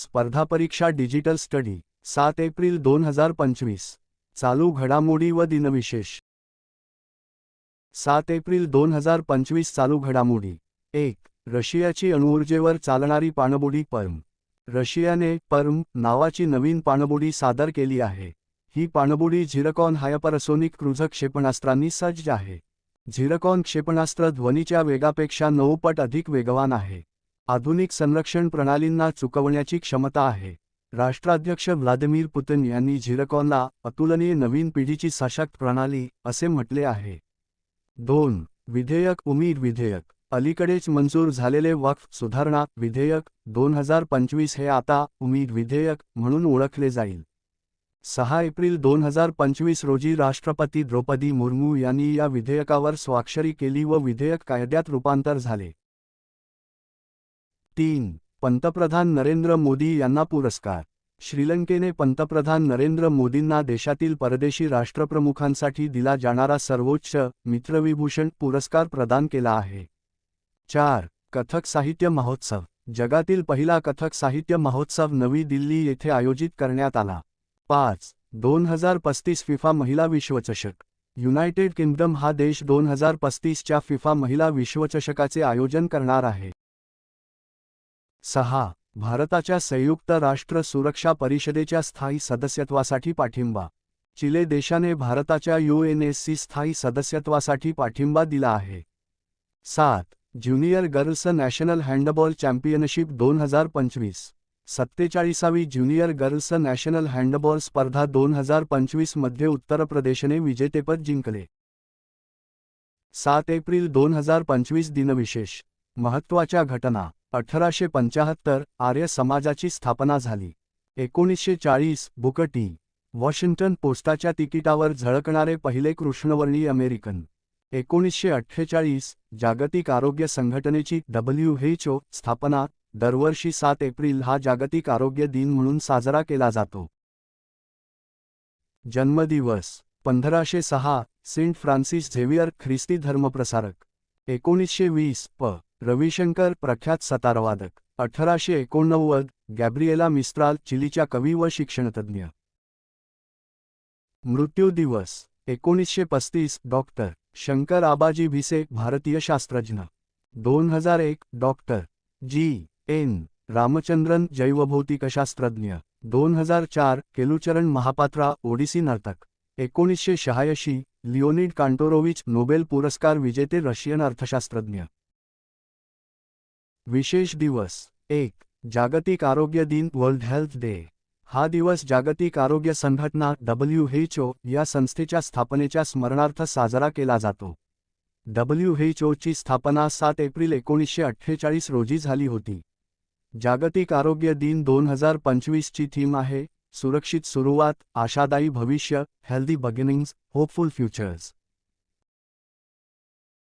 स्पर्धा परीक्षा digital study सात एप्रिल दोन हजार पंचवीस. चालू घडामोडी व दिनविशेष. सात एप्रिल दोन हजार पंचवीस चालू घडामोडी. एक रशियाची अणुऊर्जेवर चालणारी पाणबुडी पर्म. रशियाने पर्म नावाची नवीन पाणबुडी सादर केली आहे. ही पाणबुडी झिरकॉन हायपरसोनिक क्रुझ क्षेपणास्त्रांनी सज्ज आहे. झिरकॉन क्षेपणास्त्र ध्वनीच्या वेगापेक्षा नऊ पट अधिक वेगवान आहे. आधुनिक संरक्षण प्रणालींना चुकवण्याची क्षमता आहे. राष्ट्राध्यक्ष व्लादिमीर पुतिन यांनी झिरकॉनला अतुलनीय नवीन पिढीची सशक्त प्रणाली असे म्हटले आहे. दोन विधेयक उमीद विधेयक. अलीकडेच मंजूर झालेले वक्फ सुधारणा विधेयक दोन हजार पंचवीस हे आता उमीद विधेयक म्हणून ओळखले जाईल. सहा एप्रिल दोन हजार पंचवीस रोजी राष्ट्रपती द्रौपदी मुर्मू यांनी या विधेयकावर स्वाक्षरी केली व विधेयक कायद्यात रूपांतर झाले. तीन पंतप्रधान नरेंद्र मोदी यांना पुरस्कार. श्रीलंकेने पंतप्रधान नरेंद्र मोदींना देशातील परदेशी राष्ट्रप्रमुखांसाठी दिला जाणारा सर्वोच्च मित्रविभूषण पुरस्कार प्रदान केला आहे. चार कथक साहित्य महोत्सव. जगातील पहिला कथक साहित्य महोत्सव नवी दिल्ली येथे आयोजित करण्यात आला. पाच दोन हजार पस्तीस फिफा महिला विश्वचषक. युनायटेड किंगडम हा देश दोन हजार पस्तीसच्या फिफा महिला विश्वचषकाचे आयोजन करणार आहे. सहा भारताच्या संयुक्त राष्ट्र सुरक्षा परिषदेच्या स्थायी सदस्यत्वासाठी पाठिंबा. चिले देशाने भारताच्या यूएनएससी स्थायी सदस्यत्वासाठी पाठिंबा दिला आहे. सात junior girls national handball championship दोन हजार पंचवीस. सत्तेचाळीसावी ज्युनियर गर्ल्स नॅशनल हँडबॉल स्पर्धा दोन हजार पंचवीसमध्ये उत्तर प्रदेशने विजेतेपद जिंकले. सात एप्रिल दोन हजार पंचवीस दिनविशेष. महत्त्वाच्या घटना. अठराशे पंचाहत्तर आर्य समाजाची स्थापना झाली. एकोणीसशे चाळीस बुकटी वॉशिंग्टन पोस्टाच्या तिकिटावर झळकणारे पहिले कृष्णवर्णीय अमेरिकन. एकोणीसशे अठ्ठेचाळीस जागतिक आरोग्य संघटनेची डब्ल्यू एच ओ स्थापना दरवर्षी सात एप्रिल हा जागतिक आरोग्य दिन म्हणून साजरा केला जातो. जन्मदिवस पंधराशे सहा सेंट फ्रान्सिस झेवियर ख्रिस्ती धर्मप्रसारक. एकोणीसशे वीस प. रविशंकर प्रख्यात सतारवादक अठराशे एकोणनव्वद गॅब्रिएला मिस्त्राल चिलीच्या कवी व शिक्षणतज्ञ मृत्यू दिवस एकोणीसशे पस्तीस डॉक्टर शंकर आबाजी भिसे भारतीय शास्त्रज्ञ. दोन हजार एक डॉक्टर जी. एन. रामचंद्रन जैवभौतिकशास्त्रज्ञ. दोन हजार चार केलुचरण महापात्रा ओडिसी नर्तक. एकोणीसशे शहाऐंशी लिओनिड कांटोरोविच नोबेल पुरस्कार विजेते रशियन अर्थशास्त्रज्ञ. विशेष दिवस. एक जागतिक आरोग्य दिन वर्ल्ड हेल्थ डे. हा दिवस जागतिक आरोग्य संघटना डब्ल्यू एच ओ या संस्थेच्या स्थापनेच्या स्मरणार्थ साजरा केला जातो. डब्ल्यू एच ओची स्थापना सात एप्रिल एकोणीसशे अठ्ठेचाळीस रोजी झाली होती. जागतिक आरोग्य दिन दोन हजार पंचवीसची थीम आहे सुरक्षित सुरुवात आशादायी भविष्य हेल्दी बगिनिंग्स होपफुल फ्युचर्स.